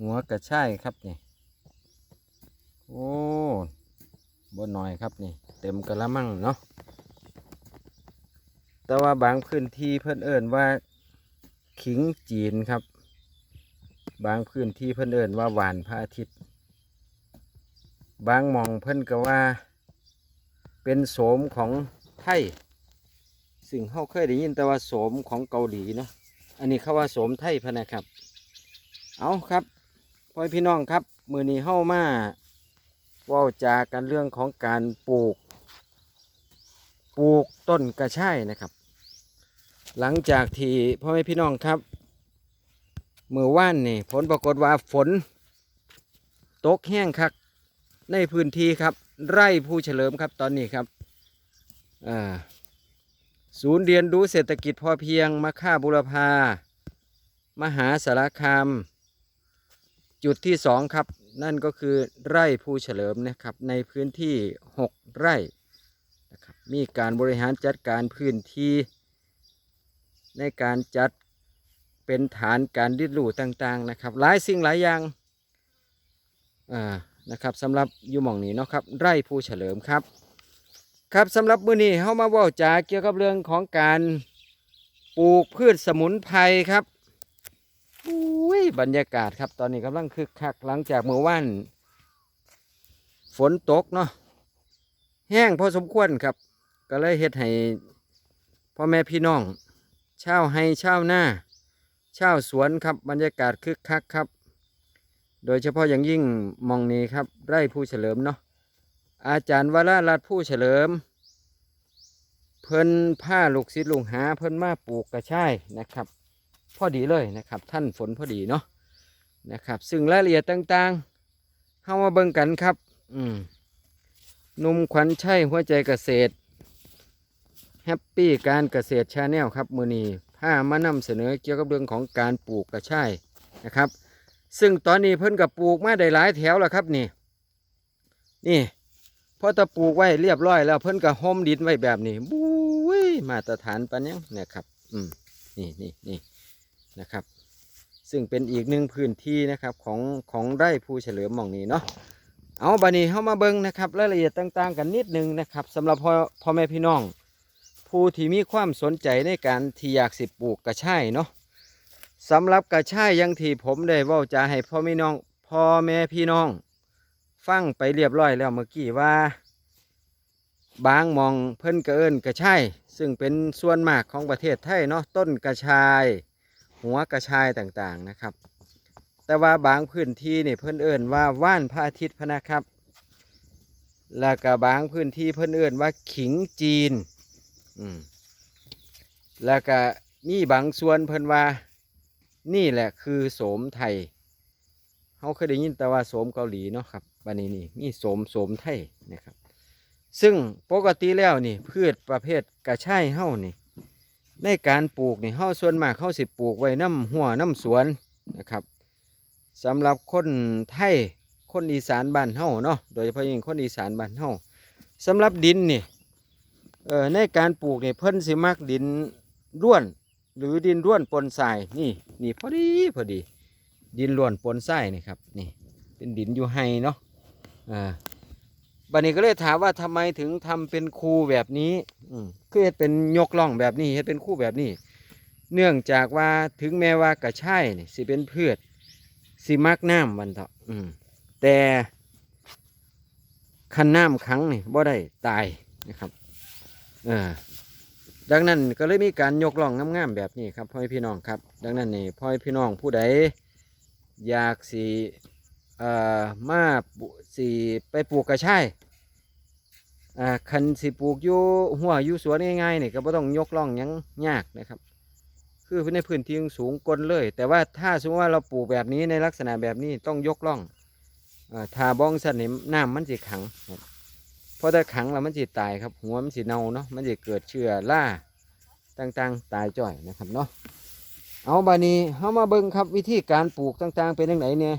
หัวกระช่ายครับนี่ โอ้บนหน่อยครับนี่ เต็มกระมังเนาะ แต่ว่าบางพื้นที่เพิ่อนเอิ้นว่า ขิงจีนครับ บางพื้นที่เพิ่อนเอิ้นว่าหวานพระอาทิตย์ บางมองเพิ่อนก็ว่า เป็นโสมของไทย สิ่งเขาเคยได้ยินแต่ว่าโสมของเกาหลีเนาะ อันนี้เขาว่าโสมไทยพะนะครับ เอาครับ พ่อพี่น้องครับ มือนี้เข้ามาว่าจากันเรื่องของการปลูก ปลูกต้นกระช่ายนะครับ หลังจากที่พ่อแม่พี่น้องครับเมื่อว่านนี่ผลปรากฏว่าฝน ตกแห้งคักในพื้นที่ครับ ไร่ผู้เฉลิมครับตอนนี้ครับศูนย์เรียนรู้เศรษฐกิจพอเพียงมาค่าบุรพามหาสารคาม จุดที่สองครับ นั่นก็คือไร่ภูเฉลิมนะครับในพื้นที่ 6 ไร่นะครับมีการบริหารจัดการพื้นที่ ในการจัดเป็นฐานการดิดลูต่างๆนะครับหลายสิ่งหลายอย่างอ่านะครับสำหรับยูหม่องนี้เนาะครับไร่ภูเฉลิมครับ ครับสำหรับมื้อนี้เฮามาว้าจาเกี่ยวกับเรื่องของการปลูกพืชสมุนไพรครับ อุ้ยบรรยากาศครับ ตอนนี้กำลังคึกคักหลังจากเมื่อวานฝนตกเนาะแห้งพอสมควรครับ ก็เลยเฮ็ดให้พ่อแม่พี่น้องเช่าวไฮชาวนาเช่าสวนครับบรรยากาศคึกคักครับ โดยเฉพาะอย่างยิ่งมองนี้ครับ ไร่ผู้เฉลิมเนาะอาจารย์วรารัตผู้เฉลิม เพิ่นผ้าลูกศิษย์ลูกหาเพิ่นมาปลูกกระชายนะครับ พอดีเลยนะครับ ท่านฝนพอดีเนาะนะครับ ซึ่งรายละเอียดต่างๆเข้ามาเบิ่งกันครับอืมนุ่มขวัญชัยหัวใจเกษตรแฮปปี้การเกษตรชาแนลครับมือนี้ผ้ามานำเสนอเกี่ยวกับเรื่องของการปลูกกระชายนะครับ ซึ่งตอนนี้เพิ่นกับปลูกมาได้หลายแถวแล้วครับนี่ นี่พอตะปลูกไว้เรียบร้อยแล้วเพิ่นก็ห่มดินไว้แบบนี้บุ้ยมาตรฐานปันยังเนี่ยครับ อืมนี่นี่นี่ นะครับ ซึ่งเป็นอีกหนึ่งพื้นที่นะครับของของไร่ภูเฉลิมหม่องนี้เนาะเอาบันี้เข้ามาเบิ่งนะครับรายละเอียดต่างๆ กันนิดนึงนะครับสำหรับพ่อพ่อแม่พี่น้อง ผู้ที่มีความสนใจในการที่อยากสิปลูกกระชายเนาะสำหรับกระชายยังที่ผมได้ว่าจะให้พ่อแม่น้องพ่อแม่พี่น้อง ฟังไปเรียบร้อยแล้วเมื่อกี้ว่า บางมองเพิ่นกระเอินกระชายซึ่งเป็นส่วนมากของประเทศไทยเนาะต้นกระชาย หัวกระชายต่างๆนะครับ แต่ว่าบางพื้นที่นี่เพิ่นเอิ้นว่าว่านพระอาทิตย์พะนะครับ แล้วก็บางพื้นที่เพิ่นเอิ้นว่าขิงจีนอืมแล้วก็มีบางส่วนเพิ่นว่านี่แหละคือโสมไทยเขาเคยได้ยินแต่ว่าโสมเกาหลีเนาะครับบันนี้นี่มีโสมโสมไทยนะครับ ซึ่งปกติแล้วนี่พืชประเภทกระชายเฮ้านี่ ในการปลูกนี่เฮาส่วนมากเฮาสิปลูกไว้น้ำหัวน้ำสวนนะครับสำหรับคนไทยคนอีสานบ้านเฮาเนาะโดยเฉพาะยิ่งคนอีสานบ้านเฮาสำหรับดินนี่เอ่อในการปลูกนี่เพิ่นสิมักดินร่วน หรือดินร่วนปนทรายนี่นี่พอดีพอดี ดินร่วนปนทรายนี่ครับนี่เป็นดินอยู่ไฮเนาะอ่า บัดนี้ก็เลยถามว่าทำไมถึงทำเป็นคูแบบนี้อืมคือเฮ็ดเป็นยกล่องแบบนี้เฮ็ดเป็นคู่แบบนี้ เนื่องจากว่าถึงแม้ว่ากระชายนี่สิเป็นพืชสิมักน้ำวันเถาะอืมแต่คันน้ำขังนี่บ่ได้ตายนะครับเออดังนั้นก็เลยมีการยกล่องงามๆแบบนี้ครับพ่อแม่พี่น้องครับ ดังนั้นนี่พ่อแม่พี่น้องผู้ใดอยากสิเอ่อมาปลูสิไปปลูกกระชาย อ่าคันสิปลูกอยู่หัวอยู่สวนง่ายๆนี่ก็บ่ต้องยกล่องยังยากนะครับ คือในพื้นที่สูงกลเลย แต่ว่าถ้าสมมติว่าเราปลูกแบบนี้ในลักษณะแบบนี้ต้องยกล่องอ่าถ้าบ้องสนนี่น้ำมันสิขังเพราะถ้าขังแล้วมันสิตายครับ หัวมันสิเน่าเนาะมันสิเกิดเชื้อราต่างๆ ตายจ่อยนะครับเนาะเอาบานี้เฮามาเบิ่งครับวิธีการปลูกต่างๆเป็นยังไงเนี่ย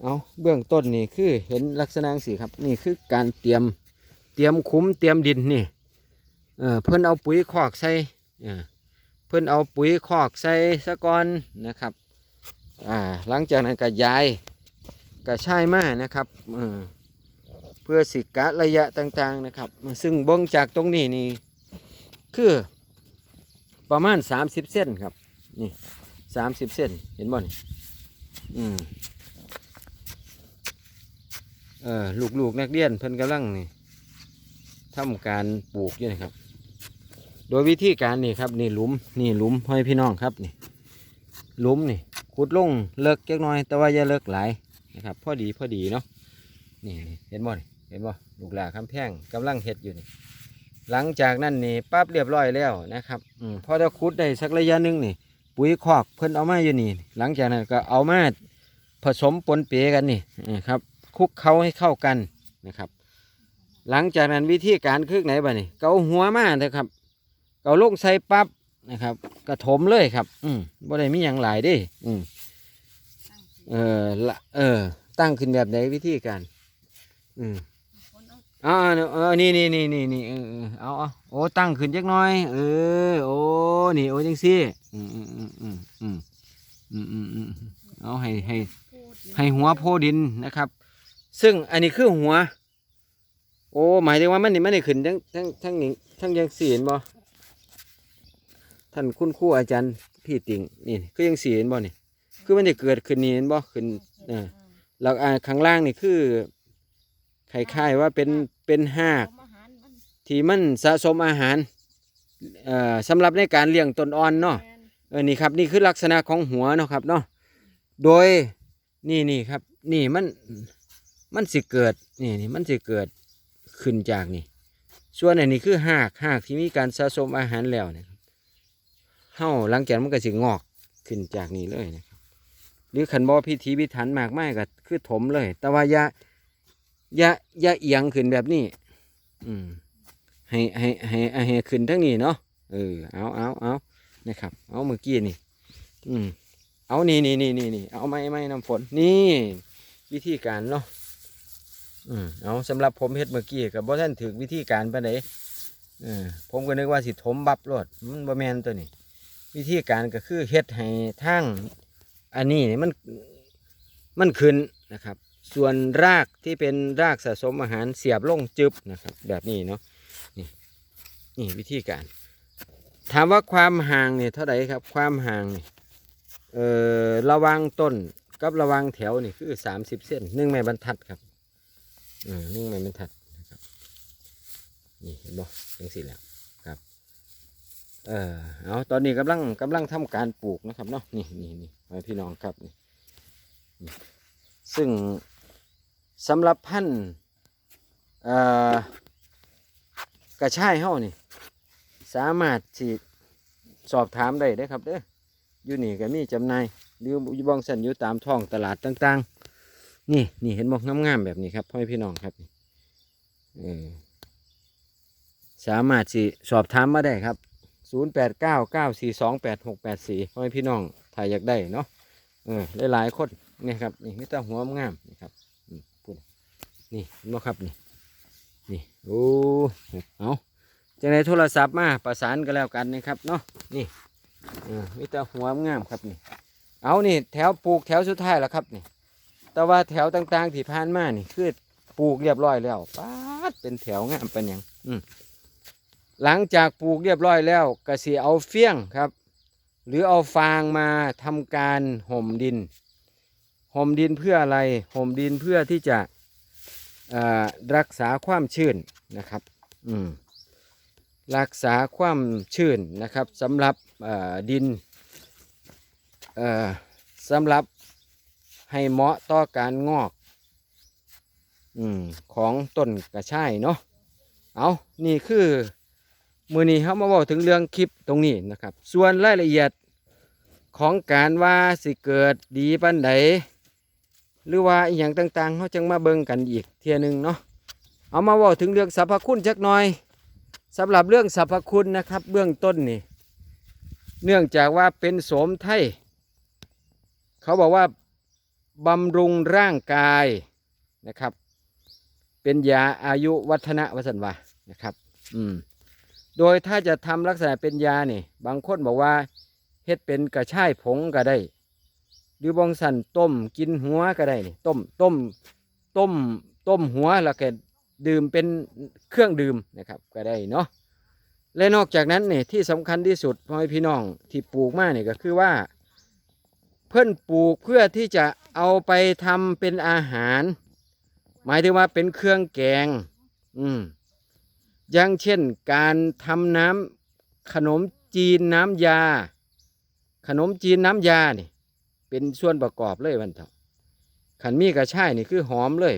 เอาเบื้องต้นนี่คือเห็นลักษณะสีครับ นี่คือการเตรียม เตรียมคุ้มเตรียมดินนี่เออเพิ่อนเอาปุ๋ยคอกใส่เออเพิ่อนเอาปุ๋ยคอกใส่สะก่อนนะครับอ่าหลังจากนั้นก็ย้ายกระชายมานะครับเออเพื่อสิกะระยะต่างๆนะครับ ซึ่งบ่งจากตรงนี้นี่คือประมาณ 30 เส้นครับนี่30เส้นเห็นบ่นี่อืมเออลูกๆนักเรียนเพิ่นกำลังนี่ ทำการปลูกอยู่นะครับ โดยวิธีการนี่ครับนี่หลุมนี่หลุมให้พี่น้องครับนี่หลุมนี่ขุดลงเลิกจักน่อย แต่ว่าอย่าเลิกหลายนะครับ พอดีพอดีเนาะนี่เห็นบ่เห็นบ่ลูกหลาคำแพงกำลังเฮ็ดอยู่นี่ หลังจากนั้นนี่ปั๊บเรียบร้อยแล้วนะครับอืมพอจะขุดได้สักระยะหนึงนี่ ปุ๋ยคอกเพิ่นเอามาอยู่นี่ หลังจากนั้นก็เอามาผสมปนเปกันนี่นะครับคุกเคล้าให้เข้ากันนะครับ หลังจากนั้นวิธีการคือไหนบ้านี่เกาหัวมาเถอะครับ เกาลงใส่ปั๊บนะครับกระถมเลยครับ อืมบ่ได้มีอย่างหลายดิอืมเออละเออ ตั้งขึ้นแบบไหนวิธีการ อืมอ๋อาเออนี่นี่นี่นี่นี่เออเอาโอ้ตั้งขึ้นจักน่อย เออ โอ้นี่โอ้จังซี่ อืมอืมอืมอืมอืมอืมอืมอืมเอาให้ให้ให้หัวโพดินนะครับ ซึ่งอันนี้คือหัว โอ้หมายถึงว่ามันนี่มันนี่ขึ้นทั้งทั้งทั้งนี้ทั้งยังสีเห็นบ่ท่านคุณครูอาจารย์พี่ติ่งนี่คือยังสีเห็นบ่นี่คือมันจะเกิดขึ้นนี่เห็นบ่ขึ้นเออแล้วอ่าข้างล่างนี่คือคล้ายๆว่าเป็นเป็นหากที่มันสะสมอาหารเอ่อสำหรับในการเลี้ยงต้นอ่อนเนาะเออนี่ครับนี่คือลักษณะของหัวเนาะครับเนาะโดยนี่นี่ครับ นี่มันมันสิเกิดนี่นี่มันสิเกิด ขึ้นจากนี่ ส่วนอันนี้คือหากหากที่มีการสะสมอาหารแล้วนะครับเฮ้าหลังจากนมันก็สิงอกขึ้นจากนี่เลยนะครับหรือขันบอพิธีพิถันมากไม่ก็คือถมเลย แต่ว่าย่าอย่าอย่เอียงขึ้นแบบนี้ อืมให้ให้ให้ให้ขึ้นทั้งนี้เนาะเออเอาเอาเอานะครับ เอาเมื่อกี้นี่ อืมเอานี่นี่นี่นี่นี่เอาไม้ไม้น้ำฝนนี่ วิธีการเนาะ อืมเอาสำหรับผมเฮ็ดเมื่อกี้กับบ่ท่านถึงวิธีการปานเออผมก็นึกว่าสิถมบับรถมันบ่แมนตัวนี้ วิธีการก็คือเฮ็ดให้ทางอันนี้มันมันขึ้นนะครับ ส่วนรากที่เป็นรากสะสมอาหารเสียบลงจึบนะครับ แบบนี้เนาะนี่นี่วิธีการ ถามว่าความห่างเนี่ยเท่าไหร่ครับ ความห่างนี่เอ่อระวังต้นกับระวังแถวนี่คือสามสิบเส้นหนึ่งไม้บรรทัดครับ อืมนึ่งไม้บรรทัดนะครับ นี่เห็นบ่ยังสี่แล้วครับ เออเอาตอนนี้กำลังกำลังทำการปลูกนะครับเนาะนี่นี่นี่พี่น้องครับนี่นซึ่งสำหรับพันธุ์กระชายเฮานี่สามารถสิสอบถามได้เด้ครับเด้ออยู่นี่ก็มีจำหน่ายหรืออยู่บองสันอยู่ตามท้องตลาดต่าง ๆ นี่นี่เห็นบอกงามๆแบบนี้ครับพ่อพี่น้องครับสามารถสิสอบถามมาได้ครับ 0 8 9 9 4 2 8 6 8 4พ่อแม่พี่น้องถ้ายอยากได้เนาะเออหลายๆคนนี่ครับนี่มีแต่หัวงามนี่ครับนี่นี่เห็นบ่ครับนี่นี่โอ้เอาจังในโทรศัพท์มาประสานกันแล้วกันนะครับเนาะนี่เออมีแต่หัวงามครับนี่ เอานี่แถวปลูกแถวสุดท้ายแล้วครับนี่ แต่ว่าแถวต่างๆที่ผ่านมานี่คือปลูกเรียบร้อยแล้วป๊าดเป็นแถวงามเป็นหยังอืมหลังจากปลูกเรียบร้อยแล้วก็สีเอาเฟี้ยงครับ หรือเอาฟางมาทำการห่มดินห่มดินเพื่ออะไรห่มดินเพื่อที่จะอ่อรักษาความชื้นนะครับอืมรักษาความชื้นนะครับสำหรับอ่อดินอ่อสำหรับ ให้เหมาะต่อการงอกอของต้นกระชายเนาะเอานี่คือมือนี้เขามาบอกถึงเรื่องคลิปตรงนี้นะครับ ส่วนรายละเอียดของการว่าสิเกิดดีปันใดหรือว่าอย่างต่างๆเขาจังมาเบิ่งกันอีกเทียหนึงเนาะเอามาบอกถึงเรื่องสรรพคุณจักหน่อยสำหรับเรื่องสรรพคุณนะครับ เบื้องต้นนี่เนื่องจากว่าเป็นโสมไทย เขาบอกว่า บำรุงร่างกายนะครับ เป็นยาอายุวัฒนะวสันวานะครับ อืม โดยถ้าจะทำลักษณะเป็นยานี่ บางคนบอกว่าเฮ็ดเป็นกระชายผงก็ได้ หรือบองสันต้มกินหัวก็ได้นี่ต้มต้มต้มต้มหัวแล้วก็ดื่มเป็นเครื่องดื่มนะครับก็ได้เนาะและนอกจากนั้นเนี่ยที่สำคัญที่สุดพ่อพี่น้องที่ปลูกมาเนี่ยก็คือว่า เพื่อนปลูกเพื่อที่จะเอาไปทำเป็นอาหาร หมายถึงว่าเป็นเครื่องแกง อืมอย่างเช่นการทำน้ำขนมจีนน้ำยา ขนมจีนน้ำยานี่ เป็นส่วนประกอบเลยวันเถาะขันมีกระช่ายนี่คือหอมเลย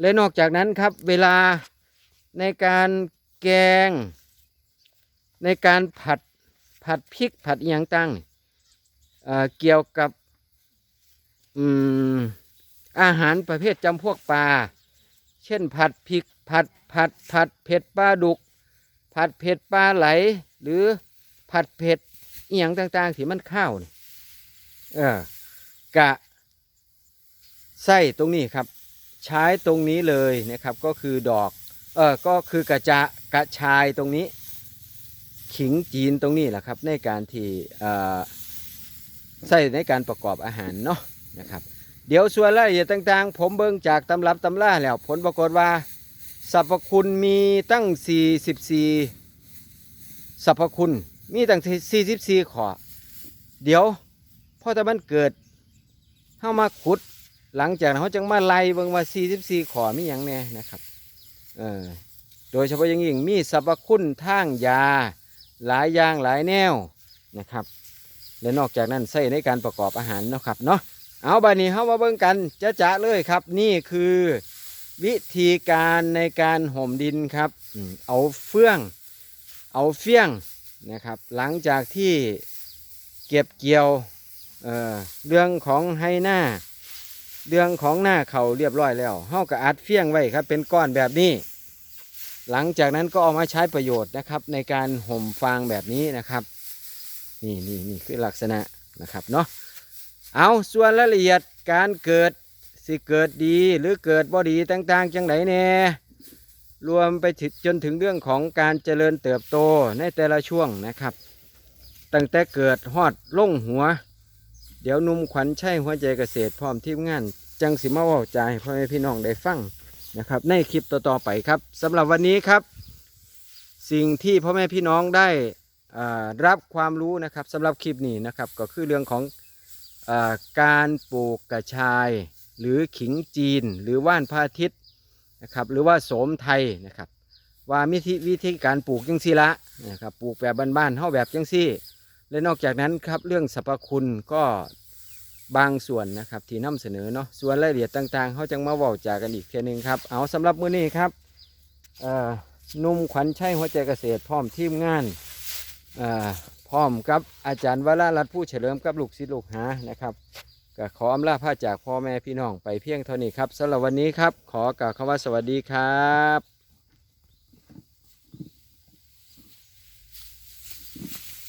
และนอกจากนั้นครับเวลาในการแกง ในการผัดผัดพริกผัดอย่างตั้งนี่ เกี่ยวกับอาหารประเภทจำพวกปลา เช่นผัดพริกผัดผัดผัดเผ็ดปลาดุก ผัดเผ็ดปลาไหล หรือผัดเผ็ดเอียงต่างๆที่มันข้าวนี่เออกะไส้ตรงนี้ครับ ใช้ตรงนี้เลยนะครับก็คือดอกเออก็คือกระจะกระชายตรงนี้ ขิงจีนตรงนี้แหละครับในการที่ออ ใส่ในการประกอบอาหารเนาะนะครับ เดี๋ยวส่วนรายละเอียดต่างๆ ผมเบิ่งจากตำรับตำราแล้วผลปรากฏว่าสรรพคุณมีตั้ง 44สรรพคุณมีตั้ง 44ข้อเดี๋ยวพอแต่มันเกิดเข้ามาขุดหลังจากนั้นเขาจึงมาไล่เบิ่งว่า 44ข้อมีอย่างแน่นะครับเออโดยเฉพาะอย่างยิ่งมีสรรพคุณทางยาหลายอย่างหลายแนวนะครับ และนอกจากนั้นใช้ในการประกอบอาหารเนาะครับเนาะเอาบานี้เข้ามาเบิ่งกันจะจะๆเลยครับ นี่คือวิธีการในการห่มดินครับเอาเฟื่อง เอาเฟี้ยงนะครับ หลังจากที่เก็บเกี่ยวเเรื่องของไฮหน้า เรื่องของหน้าเขาเรียบร้อยแล้วเฮาก็อัดเฟี้ยงไว้ครับ เป็นก้อนแบบนี้ หลังจากนั้นก็เอามาใช้ประโยชน์นะครับ ในการห่มฟางแบบนี้นะครับ นี่นี่นี่คือลักษณะนะครับเนาะเอาส่วนรายละเอียดการเกิดสิเกิดดีหรือเกิดบ่ดีต่างๆจังไหนแน่รวมไปถึงจนถึงเรื่องของการเจริญเติบโตในแต่ละช่วงนะครับ ตั้งแต่เกิดฮอดล่งหัว เดี๋ยวนุ่มขวัญใช่หัวใจเกษตรพร้อมทีมงาน จังสิมาว่าใจพ่อแม่พี่น้องได้ฟังนะครับ ในคลิปต่อๆไปครับสำหรับวันนี้ครับ สิ่งที่พ่อแม่พี่น้องได้ รับความรู้นะครับสำหรับคลิปนี้นะครับก็คือเรื่องของอการปลูกกระชาย หรือขิงจีน หรือว่านพระอาทิตย์นะครับหรือว่าโสมไทยนะครับ ว่าวิธีวิธีการปลูกจังซี่ละนะครับปลูกแบบบ้านๆเฮาแบบจังซี่ และนอกจากนั้นครับเรื่องสรรพคุณก็บางส่วนนะครับที่นำเสนอเนาะส่วนรายละเอียดต่างๆเขาจังมาเว้าจากกันอีกเทีนึงครับเอาสำหรับมื้อนี้ครับนุ่มขวัญชัยหัวใจเกษตรพร้อมทีมงาน พร้อมกับอาจารย์วรารัตน์ผู้เฉลิมกับลูกศิษย์ลูกหานะครับก็ขออำลาพาจากพ่อแม่พี่น้องไปเพียงเท่านี้ครับสำหรับวันนี้ครับ ขอกล่าวคำว่าสวัสดีครับ